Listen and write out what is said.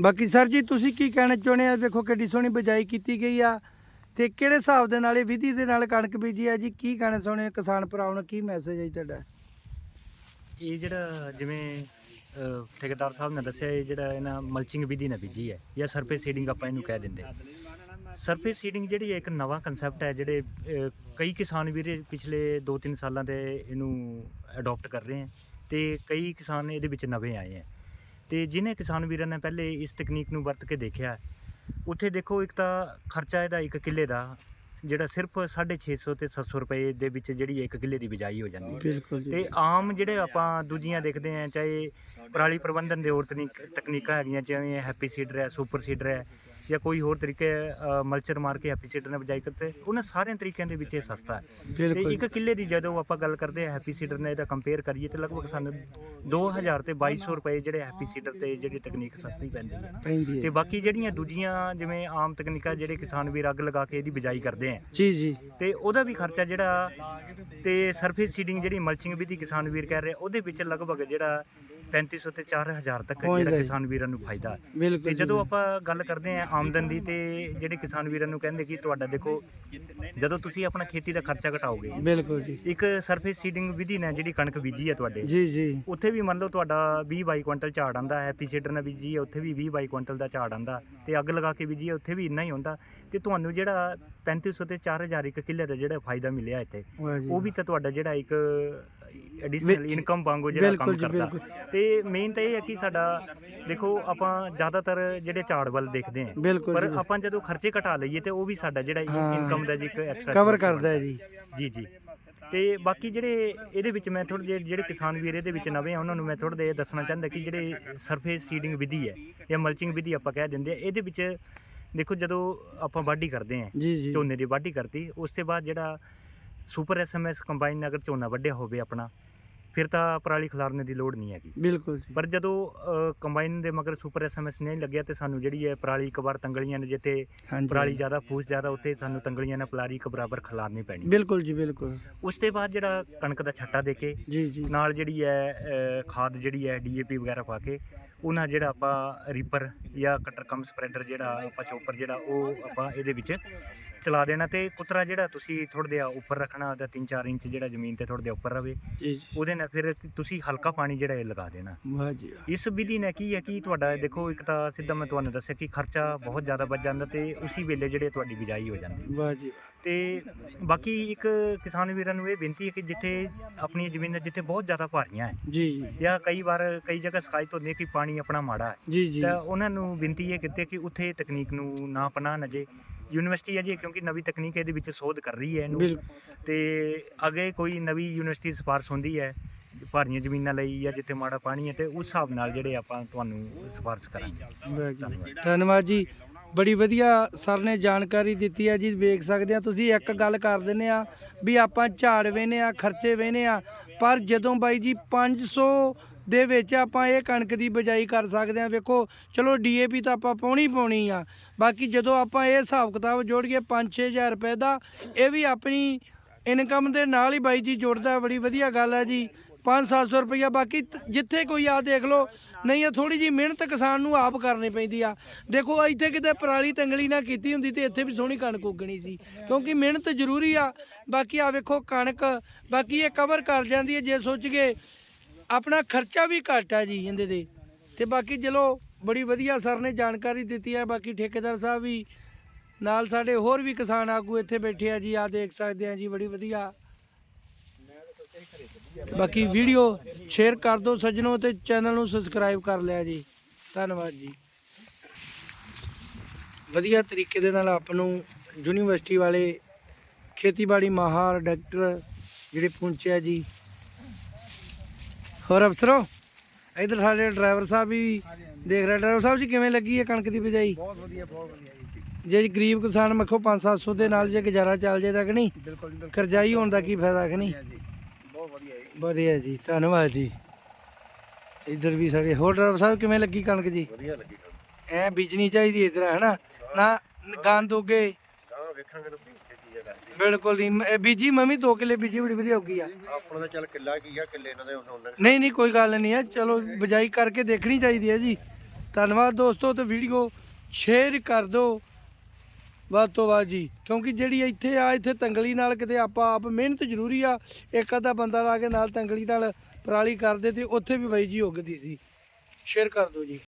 ਬਾਕੀ ਸਰ ਜੀ, ਤੁਸੀਂ ਕੀ ਕਹਿਣਾ ਚਾਹੁੰਦੇ ਆ? ਦੇਖੋ, ਕਿੱਡੀ ਸੋਹਣੀ ਬਿਜਾਈ ਕੀਤੀ ਗਈ ਆ ਤੇ ਕਿਹੜੇ ਹਿਸਾਬ ਦੇ ਨਾਲ, ਇਹ ਵਿਧੀ ਦੇ ਨਾਲ ਕਣਕ ਬੀਜੀ ਆ ਜੀ? ਕੀ ਕਹਿਣਾ ਚਾਹੁੰਦੇ ਆ ਕਿਸਾਨ ਭਰਾਵਾਂ ਨੂੰ? ਕੀ ਮੈਸੇਜ ਹੈ ਜੀ ਤੁਹਾਡਾ? ਇਹ ਜਿਹੜਾ ਜਿਵੇਂ ਠੇਕੇਦਾਰ ਸਾਹਿਬ ਨੇ ਦੱਸਿਆ, ਇਹ ਜਿਹੜਾ ਇਹਨਾਂ ਮਲਚਿੰਗ ਵਿਧੀ ਨਾਲ ਬੀਜੀ ਹੈ ਜਾਂ ਸਰਫੇਸ ਸੀਡਿੰਗ ਆਪਾਂ ਇਹਨੂੰ ਕਹਿ ਦਿੰਦੇ। ਸਰਫੇਸ ਸੀਡਿੰਗ ਜਿਹੜੀ ਹੈ ਇੱਕ ਨਵਾਂ ਕਨਸੈਪਟ ਹੈ, ਜਿਹੜੇ ਕਈ ਕਿਸਾਨ ਵੀਰ ਪਿਛਲੇ 2-3 ਸਾਲਾਂ ਦੇ ਇਹਨੂੰ ਅਡਾਪਟ ਕਰ ਰਹੇ ਹੈ ਤੇ ਕਈ ਕਿਸਾਨ ਇਹਦੇ ਵਿੱਚ ਨਵੇਂ ਆਏ ਹੈ ਤੇ ਜਿਨੇ ਕਿਸਾਨ ਵੀਰਾਂ ਨੇ ਪਹਿਲੇ ਇਸ ਤਕਨੀਕ ਨੂੰ ਵਰਤ ਕੇ ਦੇਖਿਆ ਉੱਥੇ ਦੇਖੋ ਇੱਕ ਤਾਂ ਖਰਚਾ ਇਹਦਾ ਇੱਕ ਕਿੱਲੇ ਦਾ ਜਿਹੜਾ ਸਿਰਫ 650 ਤੇ 700 ਰੁਪਏ ਦੇ ਵਿੱਚ ਜਿਹੜੀ ਇੱਕ ਕਿੱਲੇ ਦੀ ਬਿਜਾਈ ਹੋ ਜਾਂਦੀ ਹੈ। ਤੇ ਆਮ ਜਿਹੜੇ ਆਪਾਂ ਦੂਜੀਆਂ ਦੇਖਦੇ ਆ ਚਾਹੇ ਪਰਾਲੀ ਪ੍ਰਬੰਧਨ ਦੇ ਹੋਰ ਤਕਨੀਕਾਂ ਹੈਗੀਆਂ ਜਿਵੇਂ ਹੈਪੀ ਸੀਡਰ ਹੈ ਸੁਪਰ ਸੀਡਰ ਹੈ ਜਾਂ ਕੋਈ ਹੋਰ ਤਰੀਕੇ ਮਲਚਰ ਮਾਰ ਕੇ ਹੈਪੀ ਸੀਡਰ ਨਾਲ ਬਿਜਾਈ ਕਰਦੇ ਉਹਨਾਂ ਸਾਰਿਆਂ ਤਰੀਕਿਆਂ ਦੇ ਵਿੱਚ ਇਹ ਸਸਤਾ ਹੈ। ਤੇ ਇੱਕ ਕਿੱਲੇ ਦੀ ਜਦੋਂ ਆਪਾਂ ਗੱਲ ਕਰਦੇ ਆ ਹੈਪੀ ਸੀਡਰ ਨਾਲ ਇਹਦਾ ਕੰਪੇਅਰ ਕਰੀਏ ਤੇ ਲਗਭਗ ਸਾਨੂੰ 2000 ਤੇ 2200 ਰੁਪਏ ਜਿਹੜੇ ਹੈਪੀ ਸੀਡਰ ਤੇ ਜਿਹੜੀ ਤਕਨੀਕ ਸਸਤੀ ਪੈਂਦੀ ਹੈ। ਤੇ ਹੈ। ਬਾਕੀ ਜਿਹੜੀਆਂ ਦੂਜੀਆਂ ਜਿਵੇਂ ਆਮ ਤਕਨੀਕਾਂ ਜਿਹੜੇ ਕਿਸਾਨ ਵੀਰ ਅੱਗ ਲਗਾ ਕੇ ਇਹਦੀ ਬਿਜਾਈ ਕਰਦੇ ਆ ਜੀ ਜੀ। ਤੇ ਉਹਦਾ ਵੀ ਖਰਚਾ ਜਿਹੜਾ ਤੇ ਸਰਫੇਸ ਸੀਡਿੰਗ ਜਿਹੜੀ ਮਲਚਿੰਗ ਵਿਧੀ ਕਿਸਾਨ ਵੀਰ ਕਹਿ ਰਹੇ ਉਹਦੇ ਵਿੱਚ ਲਗਭਗ ਜਿਹੜਾ 3500 ਤੇ 4000 ਤੱਕ ਜਿਹੜਾ। ਕਿਸਾਨ ਵੀਰਾਂ ਨੂੰ ਫਾਇਦਾ ਹੈ। ਤੇ ਜਦੋਂ ਆਪਾਂ ਗੱਲ ਕਰਦੇ ਆਂ ਆਮਦਨ ਦੀ ਤੇ ਜਿਹੜੇ ਕਿਸਾਨ ਵੀਰਾਂ ਨੂੰ ਕਹਿੰਦੇ ਕਿ ਤੁਹਾਡਾ ਦੇਖੋ ਜਦੋਂ ਤੁਸੀਂ ਆਪਣਾ ਖੇਤੀ ਦਾ ਖਰਚਾ ਘਟਾਓਗੇ ਬਿਲਕੁਲ ਜੀ। ਇੱਕ ਸਰਫੇਸ ਸੀਡਿੰਗ ਵਿਧੀ ਨਾਲ ਜਿਹੜੀ ਕਣਕ ਬੀਜੀ ਹੈ ਤੁਹਾਡੇ ਜੀ ਜੀ। ਉੱਥੇ ਵੀ ਮੰਨ ਲਓ ਤੁਹਾਡਾ 20 22 ਕੁਇੰਟਲ ਝਾੜ ਆਂਦਾ ਹੈ ਸੀਡਰ ਨਾਲ ਬੀਜੀ ਹੈ ਉੱਥੇ ਵੀ 20 22 ਕੁਇੰਟਲ ਦਾ ਝਾੜ ਆਂਦਾ ਤੇ ਅੱਗ ਲਗਾ ਕੇ ਬੀਜੀ ਹੈ ਉੱਥੇ ਵੀ ਇੰਨਾ ਹੀ ਹੁੰਦਾ। ਤੇ ਤੁਹਾਨੂੰ ਜਿਹੜਾ 3500 ਤੇ 4000 ਇੱਕ ਕਿੱਲੇ ਦਾ ਜਿਹੜਾ ਫਾਇਦਾ ਮਿਲਿਆ ਇੱਥੇ ਉਹ ਵੀ ਤਾਂ ਤੁਹਾਡਾ ਜਿਹੜਾ ਇੱਕ ਐਡੀਸ਼ਨਲ ਇਨਕਮ ਵਾਂਗੂ ਜਿਹੜਾ ਬਿਲਕੁਲ ਕੰਮ ਜੀ, ਕਰਦਾ। ਤੇ ਮੇਨ ਤਾਂ ਇਹ ਹੈ ਕਿ ਸਾਡਾ ਦੇਖੋ ਆਪਾਂ ਜ਼ਿਆਦਾਤਰ ਜਿਹੜੇ ਝਾੜ ਵੱਲ ਦੇਖਦੇ ਹਾਂ ਬਿਲਕੁਲ ਪਰ ਜੀ। ਆਪਾਂ ਜਦੋਂ ਖਰਚੇ ਘਟਾ ਲਈਏ ਤੇ ਉਹ ਵੀ ਸਾਡਾ ਜਿਹੜਾ ਹਾਂ। ਇਨਕਮ ਦਾ ਜੀ ਇੱਕ ਐਕਸਟਰਾ ਕਵਰ ਕਰਦਾ ਹੈ ਜੀ। ਜੀ ਜੀ। ਤੇ ਬਾਕੀ ਜਿਹੜੇ ਇਹਦੇ ਵਿੱਚ ਮੈਂ ਥੋੜੇ ਜਿਹੇ ਜਿਹੜੇ ਕਿਸਾਨ ਵੀਰ ਇਹਦੇ ਵਿੱਚ ਨਵੇਂ ਆ ਉਹਨਾਂ ਨੂੰ ਮੈਂ ਥੋੜਾ ਜਿਹਾ ਦੱਸਣਾ ਚਾਹੁੰਦਾ ਕਿ ਜਿਹੜੇ ਸਰਫੇਸ ਸੀਡਿੰਗ ਵਿਧੀ ਹੈ ਜਾਂ ਮਲਚਿੰਗ ਵਿਧੀ ਆਪਾਂ ਕਹਿ ਦਿੰਦੇ ਆ ਇਹਦੇ ਵਿੱਚ ਦੇਖੋ ਜਦੋਂ ਆਪਾਂ ਵਾਢੀ ਕਰਦੇ ਆ ਜੀ ਜੀ। ਝੋਨੇ ਦੀ ਵਾਢੀ ਕਰਤੀ ਉਸ ਤੋਂ ਬਾਅਦ ਜਿਹੜਾ ਸੁਪਰ ਐਸਐਮਐਸ ਕੰਬਾਈਨ ਅਗਰ ਝੋਨਾ ਵੱਢਿਆ ਹੋਵੇ ਆਪਣਾ ਫਿਰ ਤਾਂ ਪਰਾਲੀ ਖਿਲਾਰਨੇ ਦੀ ਲੋੜ ਨਹੀਂ ਹੈਗੀ। ਬਿਲਕੁਲ ਜੀ। ਪਰ ਜਦੋਂ ਕੰਬਾਈਨ ਦੇ ਮਗਰ ਸੁਪਰ ਐਸਐਮਐਸ ਨਹੀਂ ਲੱਗਿਆ ਤੇ ਸਾਨੂੰ ਜਿਹੜੀ ਹੈ ਪਰਾਲੀ ਇੱਕ ਵਾਰ ਤੰਗਲੀਆਂ ਨੇ ਜਿੱਥੇ ਪਰਾਲੀ ਜ਼ਿਆਦਾ ਫੂਸ ਜ਼ਿਆਦਾ ਉੱਥੇ ਸਾਨੂੰ ਤੰਗਲੀਆਂ ਨਾਲ ਪਰਾਲੀ ਇੱਕ ਬਰਾਬਰ ਖਿਲਾਰਨੀ ਪੈਣੀ। ਬਿਲਕੁਲ ਜੀ ਬਿਲਕੁਲ। ਉਸ ਤੋਂ ਬਾਅਦ ਜਿਹੜਾ ਕਣਕ ਦਾ ਛੱਟਾ ਦੇ ਕੇ ਜੀ ਜੀ। ਨਾਲ ਜਿਹੜੀ ਹੈ ਖਾਦ ਜਿਹੜੀ ਹੈ ਡੀਏਪੀ ਵਗੈਰਾ ਪਾ ਕੇ ਉਹਨਾਂ ਜਿਹੜਾ ਆਪਾਂ ਰੀਪਰ ਜਾਂ ਕਟਰ ਕਮ ਸਪਰੈਡਰ ਜਿਹੜਾ ਆਪਾਂ ਚੋਪਰ ਜਿਹੜਾ ਉਹ ਆਪਾਂ ਇਹਦੇ ਵਿੱਚ ਚਲਾ ਦੇਣਾ ਤੇ ਕੁਤਰਾ ਜਿਹੜਾ ਤੁਸੀਂ ਥੋੜਾ ਜਿਹਾ ਉੱਪਰ ਰੱਖਣਾ ਉਹਦਾ 3-4 ਇੰਚ ਜਿਹੜਾ ਜ਼ਮੀਨ ਤੇ ਥੋੜਾ ਜਿਹਾ ਉੱਪਰ ਰਵੇ। ਉਹਦੇ ਨਾਲ ਫਿਰ ਤੁਸੀਂ ਹਲਕਾ ਪਾਣੀ ਜਿਹੜਾ ਇਹ ਲਗਾ ਦੇਣਾ ਵਾਹ ਜੀ ਵਾਹ। ਇਸ ਵਿਧੀ ਨੇ ਕੀ ਹੈ ਕਿ ਤੁਹਾਡਾ ਦੇਖੋ ਇੱਕ ਤਾਂ ਸਿੱਧਾ ਮੈਂ ਤੁਹਾਨੂੰ ਦੱਸਿਆ ਕਿ ਖਰਚਾ ਬਹੁਤ ਜ਼ਿਆਦਾ ਬਚ ਜਾਂਦਾ ਤੇ ਉਸੇ ਵੇਲੇ ਜਿਹੜੇ ਤੁਹਾਡੀ ਬਿਜਾਈ ਹੋ ਜਾਂਦੀ ਵਾਹ ਜੀ। ਤੇ ਬਾਕੀ ਇੱਕ ਕਿਸਾਨ ਵੀਰਾਂ ਨੂੰ ਇਹ ਬੇਨਤੀ ਹੈ ਕਿ ਜਿੱਥੇ ਆਪਣੀਆਂ ਜ਼ਮੀਨਾਂ ਜਿੱਥੇ ਬਹੁਤ ਜ਼ਿਆਦਾ ਭਾਰੀਆਂ ਹੈ ਜੀ ਜੀ ਜਾਂ ਕਈ ਵਾਰ ਕਈ ਜਗ੍ਹਾ ਸ਼ਿਕਾਇਤ ਹੁੰਦੀ ਹੈ ਕਿ ਪਾਣੀ ਆਪਣਾ ਮਾੜਾ ਹੈ। ਜੀ ਜੀ। ਤਾਂ ਉਹਨਾਂ ਨੂੰ ਬੇਨਤੀ ਇਹ ਕੀਤੀ ਹੈ ਕਿ ਉੱਥੇ ਤਕਨੀਕ ਨੂੰ ਨਾ ਅਪਣਾਉਣ ਅਜੇ ਯੂਨੀਵਰਸਿਟੀ ਅਜੇ ਕਿਉਂਕਿ ਨਵੀਂ ਤਕਨੀਕ ਇਹਦੇ ਵਿੱਚ ਸੋਧ ਕਰ ਰਹੀ ਹੈ ਇਹਨੂੰ। ਤੇ ਅੱਗੇ ਕੋਈ ਨਵੀਂ ਯੂਨੀਵਰਸਿਟੀ ਸਿਫਾਰਸ਼ ਹੁੰਦੀ ਹੈ ਭਾਰੀਆਂ ਜ਼ਮੀਨਾਂ ਲਈ ਜਾਂ ਜਿੱਥੇ ਮਾੜਾ ਪਾਣੀ ਹੈ ਤੇ ਉਸ ਹਿਸਾਬ ਨਾਲ ਜਿਹੜੇ ਆਪਾਂ ਤੁਹਾਨੂੰ ਸਿਫਾਰਸ਼ ਕਰਾਂਗੇ। ਜੀ। ਧੰਨਵਾਦ। ਜੀ। ਬੜੀ ਵਧੀਆ ਸਰ ਨੇ ਜਾਣਕਾਰੀ ਦਿੱਤੀ ਹੈ ਜੀ ਵੇਖ ਸਕਦੇ ਆ। ਤੁਸੀਂ ਇੱਕ ਗੱਲ ਕਰ ਦਿੰਦੇ ਆ ਵੀ ਆਪਾਂ ਝਾੜ ਵੇਨੇ ਆ ਖਰਚੇ ਵੇਨੇ ਆ ਪਰ ਜਦੋਂ ਬਾਈ ਜੀ 500 ਦੇ ਵਿੱਚ ਆਪਾਂ ਇਹ ਕਣਕ ਦੀ ਬਜਾਈ ਕਰ ਸਕਦੇ ਆ ਵੇਖੋ, ਚਲੋ ਡੀਏਪੀ ਤਾਂ ਆਪਾਂ ਪਾਉਣੀ ਪਾਉਣੀ ਆ। ਬਾਕੀ ਜਦੋਂ ਆਪਾਂ ਇਹ ਹਿਸਾਬ ਕਿਤਾਬ ਜੋੜੀਏ 5-6000 ਰੁਪਏ ਦਾ, ਇਹ ਵੀ ਆਪਣੀ ਇਨਕਮ ਦੇ ਨਾਲ ਹੀ ਬਾਈ ਜੀ ਜੁੜਦਾ, ਬੜੀ ਵਧੀਆ ਗੱਲ ਹੈ ਜੀ। 5-700 ਰੁਪਈਆ ਬਾਕੀ ਜਿੱਥੇ ਕੋਈ ਆ ਦੇਖ ਲਓ, ਨਹੀਂ ਆ ਥੋੜੀ ਜੀ ਮਿਹਨਤ ਕਿਸਾਨ ਨੂੰ ਆਪ ਕਰਨੀ ਪੈਂਦੀ ਆ। ਦੇਖੋ, ਇੱਥੇ ਕਿਤੇ ਪਰਾਲੀ ਤੰਗਲੀ ਨਾ ਕੀਤੀ ਹੁੰਦੀ ਤੇ ਇੱਥੇ ਵੀ ਸੋਹਣੀ ਕਣਕ ਉੱਗਣੀ ਸੀ, ਕਿਉਂਕਿ ਮਿਹਨਤ ਜ਼ਰੂਰੀ ਆ। ਬਾਕੀ ਆ ਵੇਖੋ ਕਣਕ, ਬਾਕੀ ਇਹ ਕਵਰ ਕਰ ਜਾਂਦੀ ਹੈ, ਜੇ ਸੋਚ ਗਏ ਆਪਣਾ ਖਰਚਾ ਵੀ ਘੱਟ ਆ ਜੀ ਇਹਦੇ ਦੇ ਤੇ ਬਾਕੀ ਚਲੋ, ਬੜੀ ਵਧੀਆ ਸਰ ਨੇ ਜਾਣਕਾਰੀ ਦਿੱਤੀ ਹੈ। ਬਾਕੀ ਠੇਕੇਦਾਰ ਸਾਹਿਬ ਵੀ ਨਾਲ ਸਾਡੇ ਹੋਰ ਵੀ ਕਿਸਾਨ ਆਗੂ ਇੱਥੇ ਬੈਠੇ ਆ ਜੀ ਆ ਦੇਖ ਸਕਦੇ ਆ ਜੀ, ਬੜੀ ਵਧੀਆ। ਬਾਕੀ ਵੀਡੀਓ ਸ਼ੇਅਰ ਕਰ ਦਿਓ ਸੱਜਣੋ ਤੇ ਚੈਨਲ ਨੂੰ ਸਬਸਕ੍ਰਾਈਬ ਕਰ ਲਿਆ ਜੀ। ਧੰਨਵਾਦ ਜੀ। ਵਧੀਆ ਤਰੀਕੇ ਦੇ ਨਾਲ ਆਪ ਨੂੰ ਯੂਨੀਵਰਸਿਟੀ ਵਾਲੇ ਖੇਤੀਬਾੜੀ ਮਾਹਰ ਡਾਕਟਰ ਜਿਹੜੇ ਪਹੁੰਚਿਆ ਜੀ ਹੋਰ ਅਫਸਰੋ ਇਧਰ ਸਾਡੇ ਡਰਾਈਵਰ ਸਾਹਿਬ ਵੀ ਦੇਖ ਰਹੇ ਡਰਾਈਵਰ ਸਾਹਿਬ ਜੀ ਕਿਵੇਂ ਲੱਗੀ ਹੈ ਕਣਕ ਦੀ ਬਿਜਾਈ? ਬਹੁਤ ਵਧੀਆ ਬਹੁਤ ਵਧੀਆ ਜੀ। ਗਰੀਬ ਕਿਸਾਨ ਮੱਖੋ 5-700 ਦੇ ਨਾਲ ਜੇ ਗੁਜ਼ਾਰਾ ਚੱਲ ਜੇ ਤਾਂ ਕਿ ਨਹੀਂ? ਬਿਲਕੁਲ ਕਰਜ਼ਾਈ ਹੋਣ ਦਾ ਕੀ ਫਾਇਦਾ ਕਿ ਨਹੀਂ? ਬਹੁਤ ਵਧੀਆ ਜੀ। ਵਧੀਆ ਜੀ ਧੰਨਵਾਦ ਜੀ। ਇੱਧਰ ਵੀ ਸਾਡੇ ਹੋਰ ਡਰਾਈਵਰ ਸਾਹਿਬ ਕਿਵੇਂ ਲੱਗੀ ਕਣਕ ਜੀ? ਵਧੀਆ ਲੱਗੀ ਐ ਬੀਜਣੀ ਚਾਹੀਦੀ ਇਧਰ ਹੈਨਾ? ਨਾ ਗੰਦ ਉਗੇ। ਗਾਂ ਵੇਖਾਂਗੇ ਬਿਲਕੁਲ ਨਹੀਂ ਮ- ਇਹ ਬੀਜੀ ਮੰਮੀ ਦੋ ਕਿੱਲੇ ਬੀਜੀ ਬੜੀ ਵਧੀਆ ਉੱਗੀ ਆ। ਆਪਣਾ ਤਾਂ ਚੱਲ ਕਿੱਲਾ ਕੀ ਆ ਕਿੱਲੇ ਇਹਨਾਂ ਦੇ ਉਹਨਾਂ ਨਹੀਂ ਨਹੀਂ ਕੋਈ ਗੱਲ ਨਹੀਂ ਹੈ ਚਲੋ ਬਜਾਈ ਕਰਕੇ ਦੇਖਣੀ ਚਾਹੀਦੀ ਹੈ ਜੀ। ਧੰਨਵਾਦ ਦੋਸਤੋ ਤੇ ਵੀਡੀਓ ਸ਼ੇਅਰ ਕਰ ਦਿਓ। ਵੱਧ ਤੋਂ ਵੱਧ ਜੀ। ਕਿਉਂਕਿ ਜਿਹੜੀ ਇੱਥੇ ਆ ਇੱਥੇ ਤੰਗਲੀ ਨਾਲ ਕਿਤੇ ਆਪਾਂ ਆਪ ਮਿਹਨਤ ਜ਼ਰੂਰੀ ਆ। ਇੱਕ ਅੱਧਾ ਬੰਦਾ ਲਾ ਕੇ ਨਾਲ ਤੰਗਲੀ ਨਾਲ ਪਰਾਲੀ ਕਰਦੇ ਤੇ ਉੱਥੇ ਵੀ ਬਾਈ ਜੀ ਉੱਗਦੀ ਸੀ। ਸ਼ੇਅਰ ਕਰ ਦਿਓ ਜੀ।